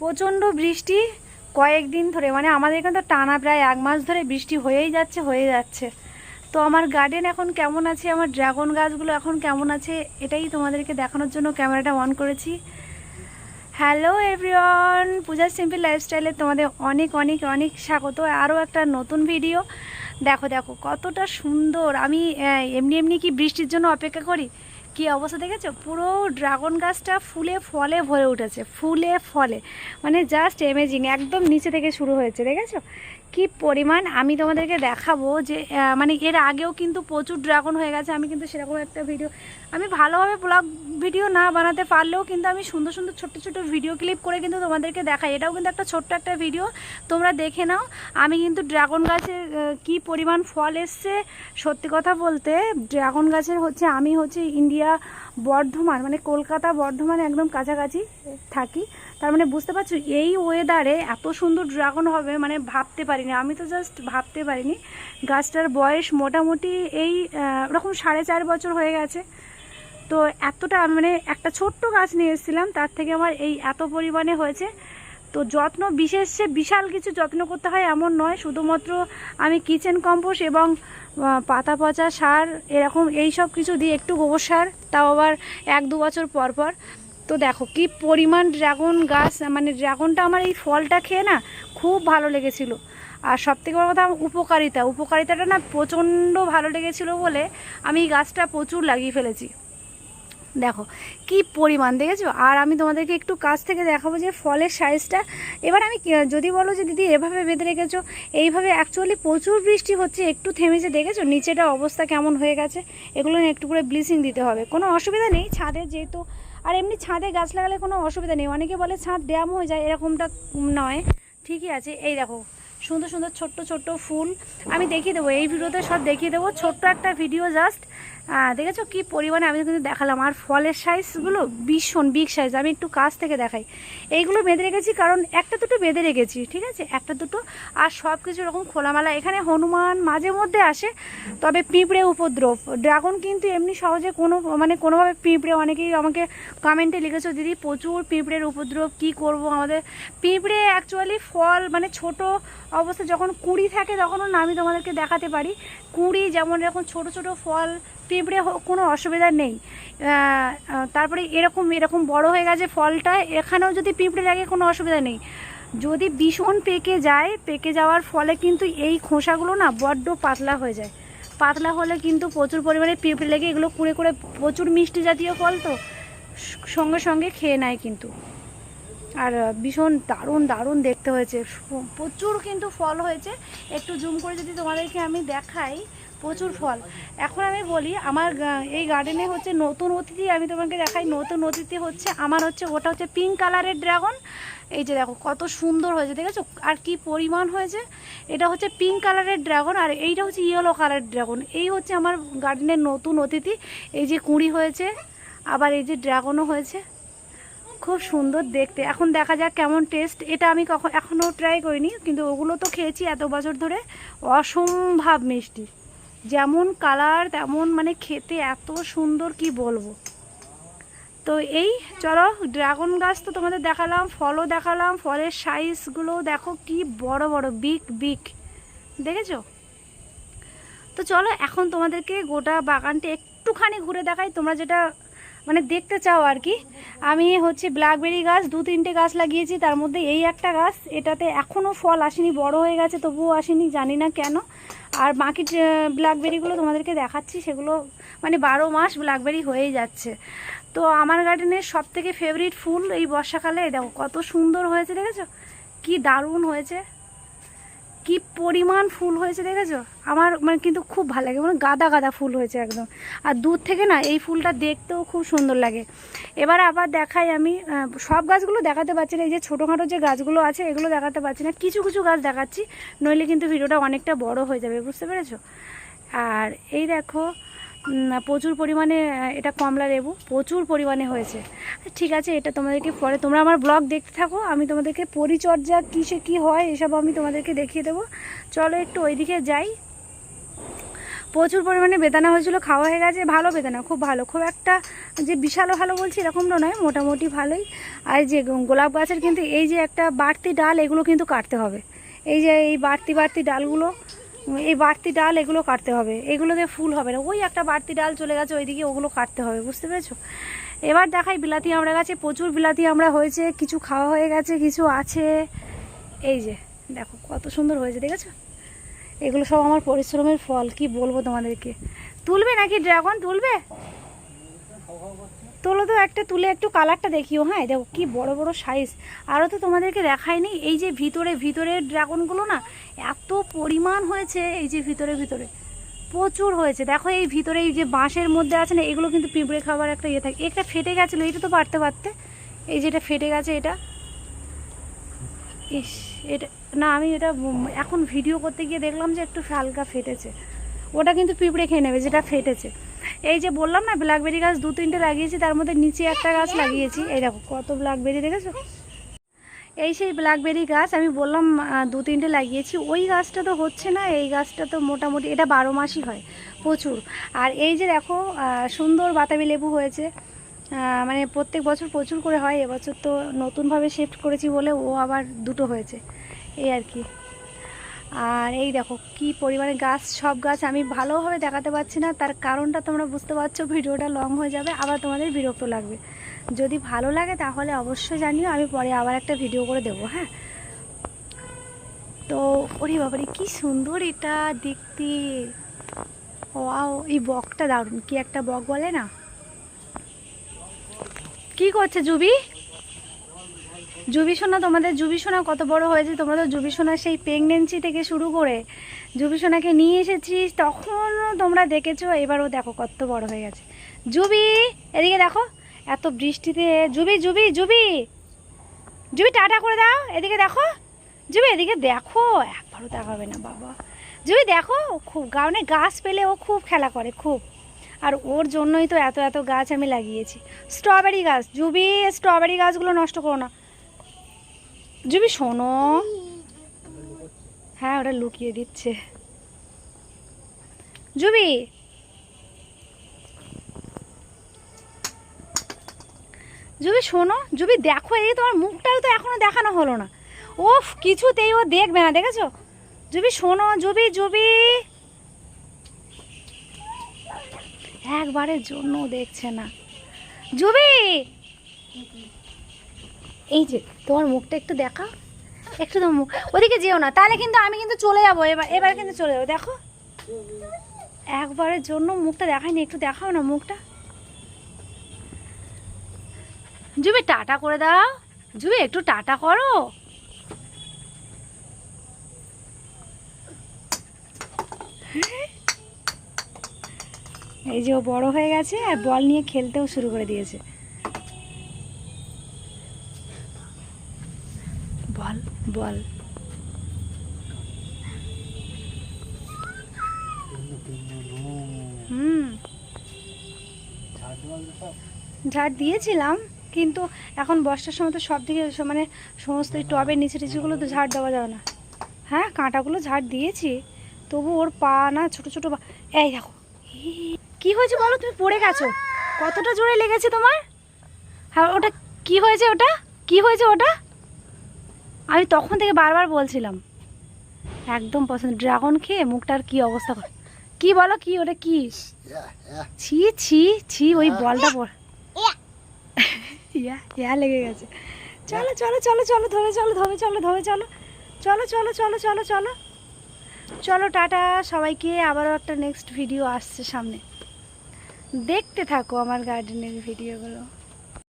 প্রচণ্ড বৃষ্টি কয়েকদিন ধরে মানে আমাদের এখানে তো টানা প্রায় এক মাস ধরে বৃষ্টি হয়েই যাচ্ছে হয়ে যাচ্ছে। তো আমার গার্ডেন এখন কেমন আছে, আমার ড্রাগন গাছগুলো এখন কেমন আছে, এটাই তোমাদেরকে দেখানোর জন্য ক্যামেরাটা অন করেছি। হ্যালো এভরিওয়ান পূজার সিম্পল লাইফস্টাইলে তোমাদের অনেক অনেক অনেক স্বাগত। আরও একটা নতুন ভিডিও দেখো দেখো, কতটা সুন্দর। আমি এমনি এমনি কি বৃষ্টির জন্য অপেক্ষা করি? কি অবস্থা দেখেছ? পুরো ড্রাগন গাছটা ফুলে ফলে ভরে উঠেছে, ফুলে ফলে। মানে জাস্ট এমেজিং একদম নিচে থেকে শুরু হয়েছে, দেখেছ? কি পরিমাণ আমি তোমাদেরকে দেখাবো যে মানে এর আগেও কিন্তু প্রচুর ড্রাগন হয়ে গেছে আমি কিন্তু সেরকম একটা ভিডিও আমি ভালোভাবে ব্লগ ভিডিও না বানাতে পারলেও কিন্তু আমি সুন্দর সুন্দর ছোট্ট ছোট্ট ভিডিও ক্লিপ করে কিন্তু তোমাদেরকে দেখাই। এটাও কিন্তু একটা ছোট্ট একটা ভিডিও তোমরা দেখে নাও। আমি কিন্তু ড্রাগন আহ, কি পরিমাণ ফল এসছে সত্যি কথা বলতে ড্রাগন গাছের হচ্ছে আমি হচ্ছে ইন্ডিয়া বর্ধমান মানে কলকাতা বর্ধমান একদম কাছাকাছি থাকি। তার মানে বুঝতে পারছ, এই ওয়েদারে এত সুন্দর ড্রাগন হবে মানে ভাবতে পারিনি। আমি তো জাস্ট ভাবতে পারিনি। গাছটার বয়স মোটামুটি এই ওরকম সাড়ে চার বছর হয়ে গেছে। তো এতটা মানে একটা ছোট্ট গাছ নিয়ে এসেছিলাম, তার থেকে আমার এই এত পরিমাণে হয়েছে। তো যত্ন বিশেষ যে বিশাল কিছু যত্ন করতে হয় এমন নয়, শুধুমাত্র আমি কিচেন কম্পোস্ট এবং পাতা পচা সার, এরকম এই সব কিছু দিয়ে একটু গোবর সার, তাও আবার এক দু বছর পর পর। তো দেখো, কি পরিমাণ ড্রাগন গাছ মানে ড্রাগনটা আমার এই ফলটা খেয়ে না খুব ভালো লেগেছিল। আর সব থেকে বড় কথা, উপকারিতা। উপকারিতাটা না প্রচণ্ড ভালো লেগেছিল বলে আমি এই গাছটা প্রচুর লাগিয়ে ফেলেছি। দেখো, কি পরিমাণ, দেখেছ? আর আমি তোমাদেরকে একটু কাছ থেকে দেখাবো যে ফলের সাইজটা। এবার আমি যদি বলো যে দিদি, এভাবে বেঁধে রেখেছো, এইভাবে অ্যাকচুয়ালি প্রচুর বৃষ্টি হচ্ছে, একটু থেমেছে, দেখেছ? নিচেটা অবস্থা কেমন হয়ে গেছে, এগুলো একটু করে ব্লিচিং দিতে হবে। কোনো অসুবিধা নেই, ছাদে যেহেতু আর এমনি ছাদে গাছ লাগালে কোনো অসুবিধা নেই। অনেকে বলে ছাদ ড্যাম হয়ে যায়, এরকমটা নয়। ঠিকই আছে। এই দেখো সুন্দর সুন্দর ছোট্ট ছোট্ট ফুল। আমি দেখিয়ে দেবো, এই ভিডিওতে সব দেখিয়ে দেবো। ছোট্ট একটা ভিডিও জাস্ট দেখেছ কি পরিমাণে আমি কিন্তু দেখালাম। আর ফলের সাইজগুলো ভীষণ বিগ সাইজ আমি একটু কাছ থেকে দেখাই। এইগুলো বেঁধে রেখেছি কারণ একটা দুটো বেঁধে রেখেছি, ঠিক আছে? একটা দুটো, আর সব কিছু এরকম খোলামেলা। এখানে হনুমান মাঝে মধ্যে আসে, তবে পিঁপড়ে উপদ্রব। ড্রাগন কিন্তু এমনি সহজে কোনো মানে কোনোভাবে পিঁপড়ে, অনেকেই আমাকে কমেন্টে লিখেছো, দিদি, প্রচুর পিঁপড়ের উপদ্রব, কি করব আমাদের? পিঁপড়ে অ্যাকচুয়ালি ফল মানে ছোট অবস্থা যখন কুড়ি থাকে তখনও আমি তোমাদেরকে দেখাতে পারি। কুড়ি যেমন এরকম ছোট ছোট ফল, পিঁপড়ে কোনো অসুবিধা নেই। তারপরে এরকম এরকম বড় হয়ে গেছে ফলটা, এখানেও যদি পিঁপড়ে লাগে কোনো অসুবিধা নেই। যদি ভীষণ পেকে যায়, পেকে যাওয়ার ফলে কিন্তু এই খোসাগুলো না বড্ড পাতলা হয়ে যায়। পাতলা হলে কিন্তু প্রচুর পরিমাণে পিঁপড়ে লেগে এগুলো কুড়ে কুড়ে প্রচুর মিষ্টি জাতীয় ফল তো সঙ্গে সঙ্গে খেয়ে নেয় কিন্তু। আর ভীষণ দারুণ দারুণ দেখতে হয়েছে। প্রচুর কিন্তু ফল হয়েছে। একটু জুম করে যদি তোমাদেরকে আমি দেখাই, প্রচুর ফল। এখন আমি বলি, আমার এই গার্ডেনে হচ্ছে নতুন অতিথি, আমি তোমাকে দেখাই, নতুন অতিথি হচ্ছে, আমার হচ্ছে, ওটা হচ্ছে পিঙ্ক কালারের ড্রাগন এই যে দেখো, কত সুন্দর হয়েছে, দেখেছ? আর কি পরিমাণ হয়েছে? এটা হচ্ছে পিঙ্ক কালারের ড্রাগন আর এইটা হচ্ছে ইয়েলো কালারের ড্রাগন এই হচ্ছে আমার গার্ডেনের নতুন অতিথি। এই যে কুঁড়ি হয়েছে, আবার এই যে ড্রাগনও হয়েছে। খুব সুন্দর দেখতে। এখন দেখা যাক কেমন টেস্ট এটা আমি কখন এখনও ট্রাই করিনি, কিন্তু ওগুলো তো খেয়েছি এত বছর ধরে। অসম্ভব মিষ্টি। যেমন কালার তেমন মানে খেতে এত সুন্দর, কি বলব? তো এই, চলো ড্রাগন গাছ তো তোমাদের দেখালাম, ফলও দেখালাম, ফলের সাইজগুলো দেখো কি বড় বড় বিগ বিগ দেখেছ? তো চলো, এখন তোমাদেরকে গোটা বাগানটা একটুখানি ঘুরে দেখাই। তোমরা যেটা মানে দেখতে চাও আর কি। আমি হচ্ছে ব্ল্যাকবেরি গাছ, দু তিনটে গাছ লাগিয়েছি, তার মধ্যে এই একটা গাছ, এটাতে এখনও ফল আসেনি, বড় হয়ে গেছে, তবুও আসেনি, জানি না কেন। আর বাকি ব্ল্যাকবেরিগুলো তোমাদেরকে দেখাচ্ছি, সেগুলো মানে বারো মাস ব্ল্যাকবেরি হয়েই যাচ্ছে। তো আমার গার্ডেনের সব থেকে ফেভারিট ফুল এই বর্ষাকালে, দেখো কত সুন্দর হয়েছে, দেখেছ? কি দারুণ হয়েছে। কি পরিমাণ ফুল হয়েছে দেখেছ? আমার মানে কিন্তু খুব ভালো লাগে মানে গাদা গাদা ফুল হয়েছে একদম। আর দূর থেকে না এই ফুলটা দেখতেও খুব সুন্দর লাগে। এবার আবার দেখাই আমি সব গাছগুলো দেখাতে পারছি না, এই যে ছোটোখাটো যে গাছগুলো আছে এগুলো দেখাতে পারছি না, কিছু কিছু গাছ দেখাচ্ছি, নইলে কিন্তু ভিডিওটা অনেকটা বড় হয়ে যাবে, বুঝতে পেরেছ? আর এই দেখো প্রচুর পরিমাণে এটা কমলা লেবু, প্রচুর পরিমাণে হয়েছে। ঠিক আছে, এটা তোমাদেরকে পরে, তোমরা আমার ব্লগ দেখতে থাকো, আমি তোমাদেরকে পরিচর্যা, কিসে কি হয়, এসব আমি তোমাদেরকে দেখিয়ে দেবো। চলো একটু ওইদিকে যাই। প্রচুর পরিমাণে বেদানা হয়েছিল, খাওয়া হয়ে গেছে, ভালো বেদানা, খুব ভালো। খুব একটা যে বিশালও ভালো বলছি এরকমটা নয়, মোটামুটি ভালোই। আর যে গোলাপ গাছের কিন্তু এই যে একটা বাড়তি ডাল, এগুলো কিন্তু কাটতে হবে। এই যে এই বাড়তি বাড়তি ডালগুলো এই বাড়তি ডাল এগুলো কাটতে হবে। এগুলোতে ফুল হবে না। ওই একটা বাড়তি ডাল চলে গেছে, ওইদিকে ওগুলো কাটতে হবে, বুঝতে পেরেছ? এবার দেখাই বিলাতি আমরা গাছে, প্রচুর বিলাতি আমরা হয়েছে, কিছু খাওয়া হয়ে গেছে, কিছু আছে। এই যে, দেখো কত সুন্দর হয়েছে, দেখেছ? এগুলো সব আমার পরিশ্রমের ফল, কি বলব তোমাদেরকে? তুলবে নাকি ড্রাগন? তুলবে? তোলো তো একটা, তুলে একটু কালারটা দেখিও হ্যাঁ? দেখো কি বড় বড় সাইজ আরও তো তোমাদেরকে দেখায়নি এই যে ভিতরে ভিতরের ড্রাগনগুলো না, এত পরিমাণ হয়েছে এই যে ভিতরে ভিতরে। প্রচুর হয়েছে। দেখো এই ভিতরে এই যে বাঁশের মধ্যে আছে না, এগুলো কিন্তু পিঁপড়ে খাবার একটা ইয়ে থাকে। একটা ফেটে গেছিল, এটা তো পারতে পারতে এই যেটা ফেটে গেছে, এটা। ইস, এটা, না, আমি এটা এখন ভিডিও করতে গিয়ে দেখলাম যে একটু হালকা ফেটেছে। ওটা কিন্তু পিঁপড়ে খেয়ে নেবে, যেটা ফেটেছে। এই যে বললাম না ব্ল্যাকবেরি গাছ দু তিনটে লাগিয়েছি, তার মধ্যে নিচে একটা গাছ লাগিয়েছি। এই দেখো, কত ব্ল্যাকবেরি দেখেছ? এই সেই ব্ল্যাকবেরি গাছ, আমি বললাম দু তিনটে লাগিয়েছি। ওই গাছটা তো হচ্ছে না, এই গাছটা তো মোটামুটি, এটা বারো মাসই হয়, প্রচুর। আর এই যে দেখো সুন্দর বাতাবি লেবু হয়েছে। মানে প্রত্যেক বছর প্রচুর করে হয়, এবছর তো নতুনভাবে শিফট করেছি বলে ও আবার দুটো হয়েছে। এই আর কি। আর এই দেখো কি পরিমাণে গাছ, সব গাছ আমি ভালোভাবে দেখাতে পারছি না, তার কারণটা তোমরা বুঝতে পারছ, ভিডিওটা লং হয়ে যাবে, আবার তোমাদের বিরক্ত লাগবে। যদি ভালো লাগে তাহলে অবশ্যই জানিও, আমি পরে আবার একটা ভিডিও করে দেবো হ্যাঁ? তো, ওরে বাবারে, কি সুন্দর এটা দেখতে। ওয়াও, এই বকটা দারুণ, কি একটা বক বলে না? কি করছে জুবি? জুবি সোনা তোমাদের জুবি সোনা কত বড় হয়েছে? তোমরা তো জুবি সোনা সেই প্রেগনেন্সি থেকে শুরু করে জুবি সোনাকে নিয়ে এসেছি তখনও তোমরা দেখেছ, এবারও দেখো কত বড় হয়ে গেছে। জুবি, এদিকে দেখো, এত বৃষ্টিতে, জুবি জুবি জুবি জুবি, টাটা করে দাও, এদিকে দেখো, জুবি, এদিকে দেখো, একবারও দেখাবে না, বাবা। জুবি, দেখো খুব গানে গাছ পেলে ও খুব খেলা করে, খুব। আর ওর জন্যই তো এত এত গাছ আমি লাগিয়েছি। স্ট্রবেরি গাছ, জুবি, স্ট্রবেরি গাছগুলো নষ্ট করো না। জুবি, শোনো। হ্যাঁ ওটা লুকিয়ে দিচ্ছে। জুবি! জুবি, শোনো। জুবি, দেখো, এই তোমার মুখটাও তো এখনও দেখানো হলো না। ওফ, কিছুতেই ও দেখবে না, দেখেছ? জুবি, শোনো, জুবি জুবি। একবারের জন্য দেখছে না। জুবি! এই যে, তোমার মুখটা একটু দেখা, একটু তোমার মুখ, ওদিকে যেও না, তাহলে কিন্তু আমি কিন্তু চলে যাব, এবার এবার কিন্তু চলে যাব, দেখো। একবারের জন্য মুখটা দেখায়নি একটু দেখাও না মুখটা। জুবি টাটা করে দাও, জুবি একটু টাটা করো। এই যে ও বড় হয়ে গেছে, আর বল নিয়ে খেলতেও শুরু করে দিয়েছে। বল। হুম। ঝাড় দিয়েছিলাম, কিন্তু এখন বর্ষার সময় তো সব দিকে মানে সমস্ত টবের নিচে টিচেগুলো তো ঝাড় দেওয়া যাবে না। হ্যাঁ কাঁটাগুলো ঝাড় দিয়েছি, তবু ওর পা না ছোট ছোট পা- এই দেখো। কি হয়েছে বলো? তুমি পড়ে গেছো। কতটা জোরে লেগেছে তোমার? হ্যাঁ ওটা কি হয়েছে ওটা? কি হয়েছে ওটা? আমি তখন থেকে বারবার বলছিলাম, একদম পছন্দ, ড্রাগন খেয়ে মুখটার কি অবস্থা করে। কি বলো কি, ওটা কি? ছি ছি ছি, ওই বলটা পড় ইয়া ইয়া লেগে গেছে। চলো চলো চলো চলো, ধরে চলো ধরে চলো ধরে, চলো। চলো চলো চলো চলো চলো। চলো, টাটা, সবাইকে। আবারও একটা নেক্সট ভিডিও আসছে সামনে। দেখতে থাকো আমার গার্ডেনের ভিডিওগুলো